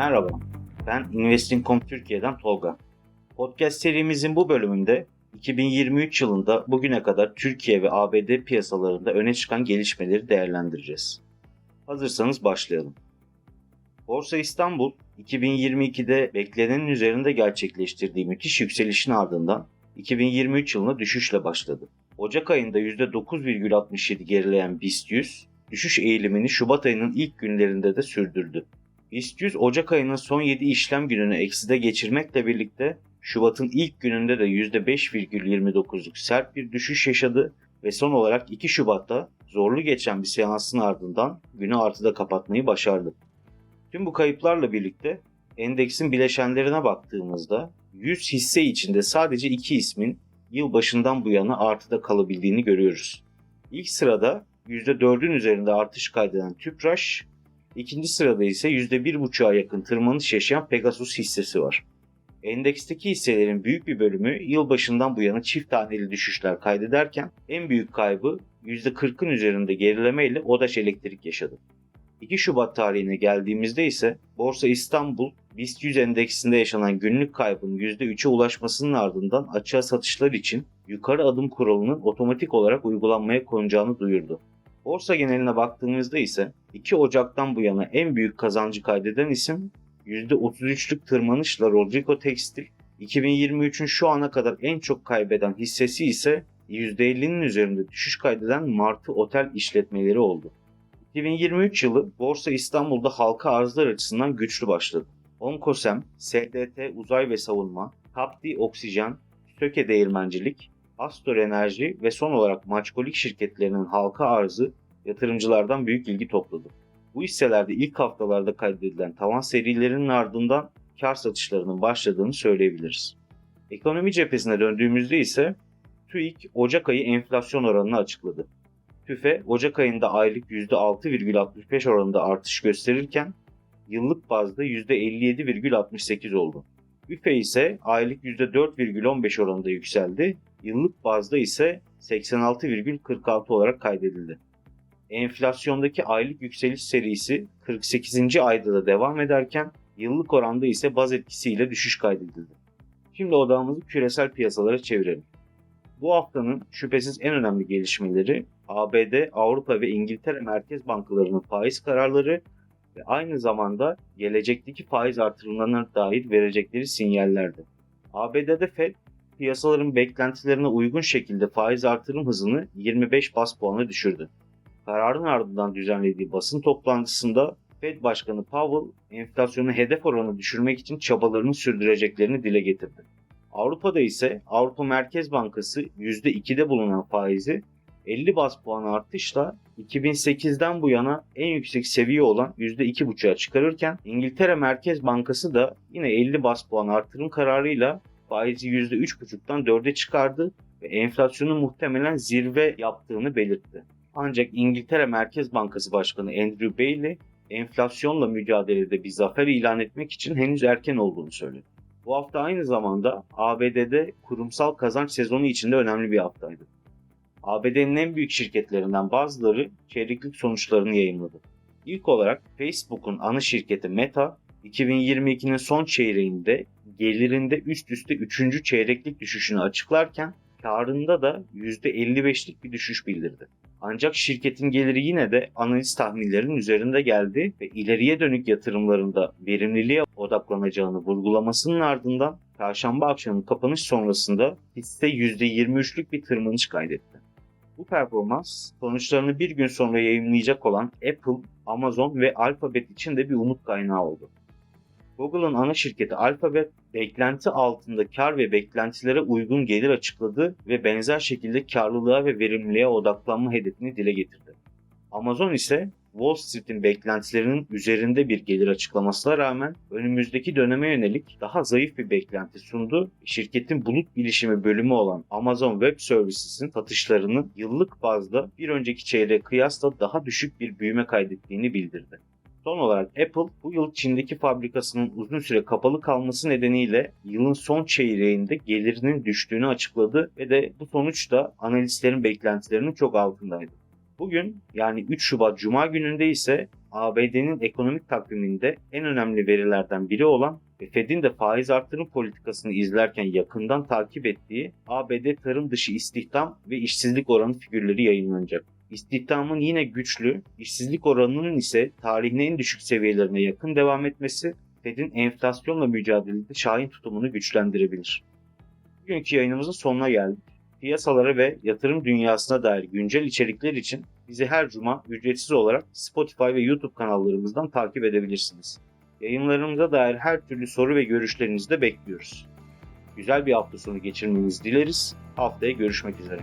Merhaba, ben Investing.com Türkiye'den Tolga. Podcast serimizin bu bölümünde 2023 yılında bugüne kadar Türkiye ve ABD piyasalarında öne çıkan gelişmeleri değerlendireceğiz. Hazırsanız başlayalım. Borsa İstanbul 2022'de beklenenin üzerinde gerçekleştirdiği müthiş yükselişin ardından 2023 yılına düşüşle başladı. Ocak ayında %9,67 gerileyen BIST 100, düşüş eğilimini Şubat ayının ilk günlerinde de sürdürdü. BIST 100 Ocak ayının son 7 işlem gününü ekside geçirmekle birlikte Şubat'ın ilk gününde de %5,29'luk sert bir düşüş yaşadı ve son olarak 2 Şubat'ta zorlu geçen bir seansın ardından günü artıda kapatmayı başardı. Tüm bu kayıplarla birlikte endeksin bileşenlerine baktığımızda 100 hisse içinde sadece 2 ismin yıl başından bu yana artıda kalabildiğini görüyoruz. İlk sırada %4'ün üzerinde artış kaydeden Tüpraş, ikinci sırada ise %1,5'a yakın tırmanış yaşayan Pegasus hissesi var. Endeksteki hisselerin büyük bir bölümü yıl başından bu yana çift taneli düşüşler kaydederken en büyük kaybı %40'ın üzerinde gerileme ile Odaş Elektrik yaşadı. 2 Şubat tarihine geldiğimizde ise Borsa İstanbul BIST 100 endeksinde yaşanan günlük kaybın %3'e ulaşmasının ardından açığa satışlar için yukarı adım kuralının otomatik olarak uygulanmaya konacağını duyurdu. Borsa geneline baktığımızda ise 2 Ocak'tan bu yana en büyük kazancı kaydeden isim %33'lük tırmanışla Rodrigo Tekstil, 2023'ün şu ana kadar en çok kaybeden hissesi ise %50'nin üzerinde düşüş kaydeden Martı Otel işletmeleri oldu. 2023 yılı Borsa İstanbul'da halka arzlar açısından güçlü başladı. Onkosem, SDT Uzay ve Savunma, Tapdi Oksijen, Söke Değirmencilik, Astor Enerji ve son olarak Maçkolik şirketlerinin halka arzı yatırımcılardan büyük ilgi topladı. Bu hisselerde ilk haftalarda kaydedilen tavan serilerinin ardından kar satışlarının başladığını söyleyebiliriz. Ekonomi cephesine döndüğümüzde ise TÜİK Ocak ayı enflasyon oranını açıkladı. TÜFE Ocak ayında aylık %6,65 oranında artış gösterirken yıllık bazda %57,68 oldu. ÜFE ise aylık %4,15 oranında yükseldi, yıllık bazda ise 86,46 olarak kaydedildi. Enflasyondaki aylık yükseliş serisi 48. ayda da devam ederken yıllık oranda ise baz etkisiyle düşüş kaydedildi. Şimdi odağımızı küresel piyasalara çevirelim. Bu haftanın şüphesiz en önemli gelişmeleri ABD, Avrupa ve İngiltere Merkez Bankalarının faiz kararları ve aynı zamanda gelecekteki faiz artırımlarına dair verecekleri sinyallerdi. ABD'de Fed piyasaların beklentilerine uygun şekilde faiz artırım hızını 25 bas puana düşürdü. Kararın ardından düzenlediği basın toplantısında Fed Başkanı Powell enflasyonu hedef oranı düşürmek için çabalarını sürdüreceklerini dile getirdi. Avrupa'da ise Avrupa Merkez Bankası %2'de bulunan faizi 50 bas puan artışla 2008'den bu yana en yüksek seviye olan %2,5'a çıkarırken İngiltere Merkez Bankası da yine 50 bas puan artırım kararıyla faizi %3,5'tan 4'e çıkardı ve enflasyonu muhtemelen zirve yaptığını belirtti. Ancak İngiltere Merkez Bankası Başkanı Andrew Bailey enflasyonla mücadelede bir zafer ilan etmek için henüz erken olduğunu söyledi. Bu hafta aynı zamanda ABD'de kurumsal kazanç sezonu içinde önemli bir haftaydı. ABD'nin en büyük şirketlerinden bazıları çeyreklik sonuçlarını yayınladı. İlk olarak Facebook'un ana şirketi Meta, 2022'nin son çeyreğinde gelirinde üst üste 3. çeyreklik düşüşünü açıklarken karında da %55'lik bir düşüş bildirdi. Ancak şirketin geliri yine de analiz tahminlerinin üzerinde geldi ve ileriye dönük yatırımlarında verimliliğe odaklanacağını vurgulamasının ardından çarşamba akşamı kapanış sonrasında hisse %23'lük bir tırmanış kaydetti. Bu performans sonuçlarını bir gün sonra yayınlayacak olan Apple, Amazon ve Alphabet için de bir umut kaynağı oldu. Google'ın ana şirketi Alphabet, beklenti altında kar ve beklentilere uygun gelir açıkladı ve benzer şekilde karlılığa ve verimliliğe odaklanma hedefini dile getirdi. Amazon ise Wall Street'in beklentilerinin üzerinde bir gelir açıklamasına rağmen önümüzdeki döneme yönelik daha zayıf bir beklenti sundu. Şirketin bulut bilişimi bölümü olan Amazon Web Services'in satışlarının yıllık bazda bir önceki çeyreğe kıyasla daha düşük bir büyüme kaydettiğini bildirdi. Son olarak Apple bu yıl Çin'deki fabrikasının uzun süre kapalı kalması nedeniyle yılın son çeyreğinde gelirinin düştüğünü açıkladı ve de bu sonuç da analistlerin beklentilerinin çok altındaydı. Bugün yani 3 Şubat Cuma gününde ise ABD'nin ekonomik takviminde en önemli verilerden biri olan ve Fed'in de faiz artırım politikasını izlerken yakından takip ettiği ABD tarım dışı istihdam ve işsizlik oranı figürleri yayınlanacak. İstihdamın yine güçlü, işsizlik oranının ise tarihin en düşük seviyelerine yakın devam etmesi Fed'in enflasyonla mücadelede şahin tutumunu güçlendirebilir. Bugünkü yayınımızın sonuna geldik. Piyasalara ve yatırım dünyasına dair güncel içerikler için bizi her cuma ücretsiz olarak Spotify ve YouTube kanallarımızdan takip edebilirsiniz. Yayınlarımıza dair her türlü soru ve görüşlerinizi de bekliyoruz. Güzel bir hafta sonu geçirmenizi dileriz. Haftaya görüşmek üzere.